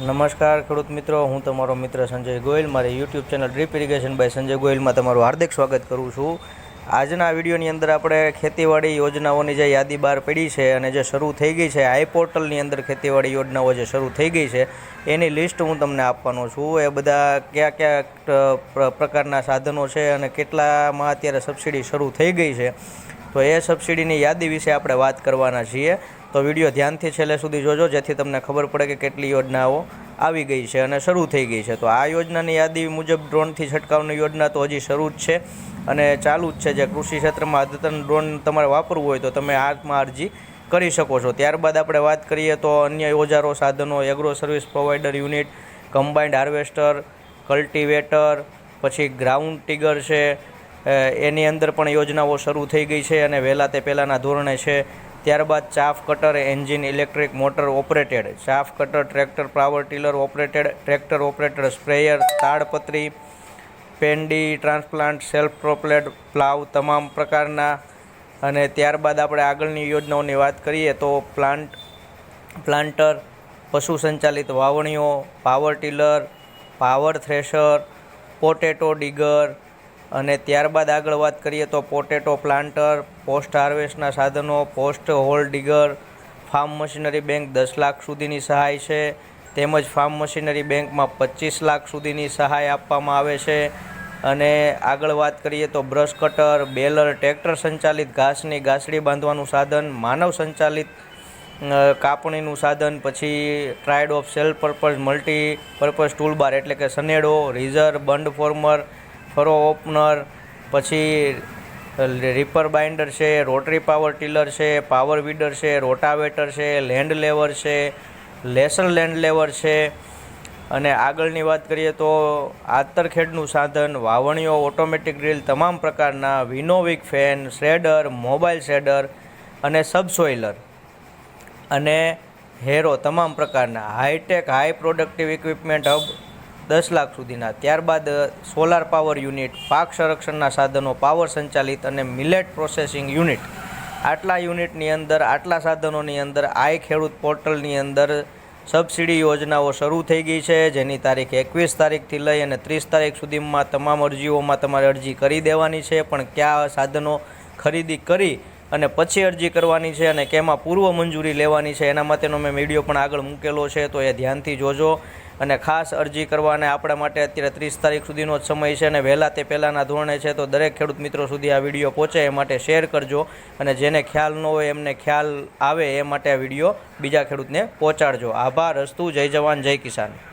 નમસ્કાર ખેડૂત મિત્રો, હું તમારો મિત્ર સંજય ગોયલ. મારી YouTube channel drip irrigation by Sanjay ગોયલમાં તમારું હાર્દિક સ્વાગત કરું છું. આજના વિડીયોની અંદર આપણે ખેતીવાડી યોજનાઓની જે યાદી બહાર પડી છે અને જે શરૂ થઈ ગઈ છે, આઈ પોર્ટલની અંદર ખેતીવાડી યોજનાઓ જે શરૂ થઈ ગઈ છે, એની લિસ્ટ હું તમને આપવાનો છું. એ બધા કયા કયા પ્રકારના સાધનો છે અને કેટલામાં અત્યારે સબસિડી શરૂ થઈ ગઈ છે, તો એ સબસિડીની યાદી વિશે આપણે વાત કરવાના છીએ. તો વીડિયો ધ્યાનથી છેલ્લે સુધી જોજો, જેથી તમને ખબર પડે કે કેટલી યોજનાઓ આવી ગઈ છે અને શરૂ થઈ ગઈ છે. તો આ યોજનાની યાદી મુજબ ડ્રોનથી છંટકાવની યોજના તો હજી શરૂ જ છે અને ચાલુ જ છે. જે કૃષિ ક્ષેત્રમાં અદ્યતન ડ્રોન તમારે વાપરવું હોય તો તમે આમાં અરજી કરી શકો છો. ત્યારબાદ આપણે વાત કરીએ તો અન્ય ઓજારો સાધનો agro service provider unit combined harvester cultivator પછી ગ્રાઉન્ડ ટીગર છે. એની અંદર પણ યોજનાઓ શરૂ થઈ ગઈ છે અને વહેલા તે પહેલાંના ધોરણે છે. ત્યારબાદ chaff cutter engine electric motor operated, chaff cutter tractor power tiller operated, tractor operated sprayer, તાડપત્રી પેન્ડી transplant self propelled plough તમામ પ્રકારના અને ત્યારબાદ આપણે આગળની યોજનાઓની વાત કરીએ તો પ્લાન્ટ, પ્લાન્ટર, પશુ સંચાલિત વાવણીઓ, power tiller, power thresher, potato digger અને ત્યારબાદ આગળ વાત કરીએ તો પોટેટો પ્લાન્ટર, પોસ્ટ હાર્વેસ્ટના સાધનો, post hole digger, farm machinery bank દસ લાખ સુધીની સહાય છે. તેમજ ફાર્મ મશીનરી બેંકમાં પચીસ લાખ સુધીની સહાય આપવામાં આવે છે. અને આગળ વાત કરીએ તો બ્રશ કટર, બેલર, ટ્રેક્ટર સંચાલિત ઘાસની ગાસડી બાંધવાનું સાધન, માનવ સંચાલિત કાપણીનું સાધન, પછી tried of self purpose multi purpose toolbar એટલે કે Sanedo, ridger, bund former furrow opener, પછી રિપર બાઇન્ડર છે, રોટરી પાવર ટીલર છે, પાવર વીડર છે, રોટાવેટર છે, લેન્ડ લેવર છે લેસર લેન્ડ લેવર છે. અને આગળની વાત કરીએ તો આતરખેડનું સાધન, વાવણીઓ, ઓટોમેટિક ડ્રીલ, તમામ પ્રકારના વિનોવિક ફેન શ્રેડર મોબાઈલ શ્રેડર અને સબસોઇલર. અને હેરો, તમામ પ્રકારના hi-tech high productive equipment hub દસ લાખ સુધીના. ત્યારબાદ સોલાર પાવર યુનિટ પાક સંરક્ષણના સાધનો પાવર સંચાલિત અને મિલેટ પ્રોસેસિંગ યુનિટ આટલા યુનિટની અંદર, આટલા સાધનોની અંદર આઈ ખેડૂત પોર્ટલની અંદર સબસિડી યોજનાઓ શરૂ થઈ ગઈ છે, જેની તારીખ એકવીસ તારીખથી લઈ અને ત્રીસ તારીખ સુધીમાં તમામ અરજીઓમાં તમારે અરજી કરી દેવાની છે, પણ કયા સાધનો ખરીદી કરી અને પછી અરજી કરવાની છે અને કેમાં પૂર્વ મંજૂરી લેવાની છે, એના માટેનો મેં વીડિયો પણ આગળ મૂકેલો છે, તો એ ધ્યાનથી જોજો. અને ખાસ અરજી કરવાને આપણા માટે અત્યારે ત્રીસ તારીખ સુધીનો જ સમય છે અને વહેલા તે પહેલાંના ધોરણે છે, તો દરેક ખેડૂત મિત્રો સુધી આ વીડિયો પહોંચે, એ માટે શેર કરજો. અને જેને ખ્યાલ ન હોય, એમને ખ્યાલ આવે, એ માટે આ વીડિયો બીજા ખેડૂતને પહોંચાડજો. આભાર, અસ્તુ, જય જવાન, જય કિસાન.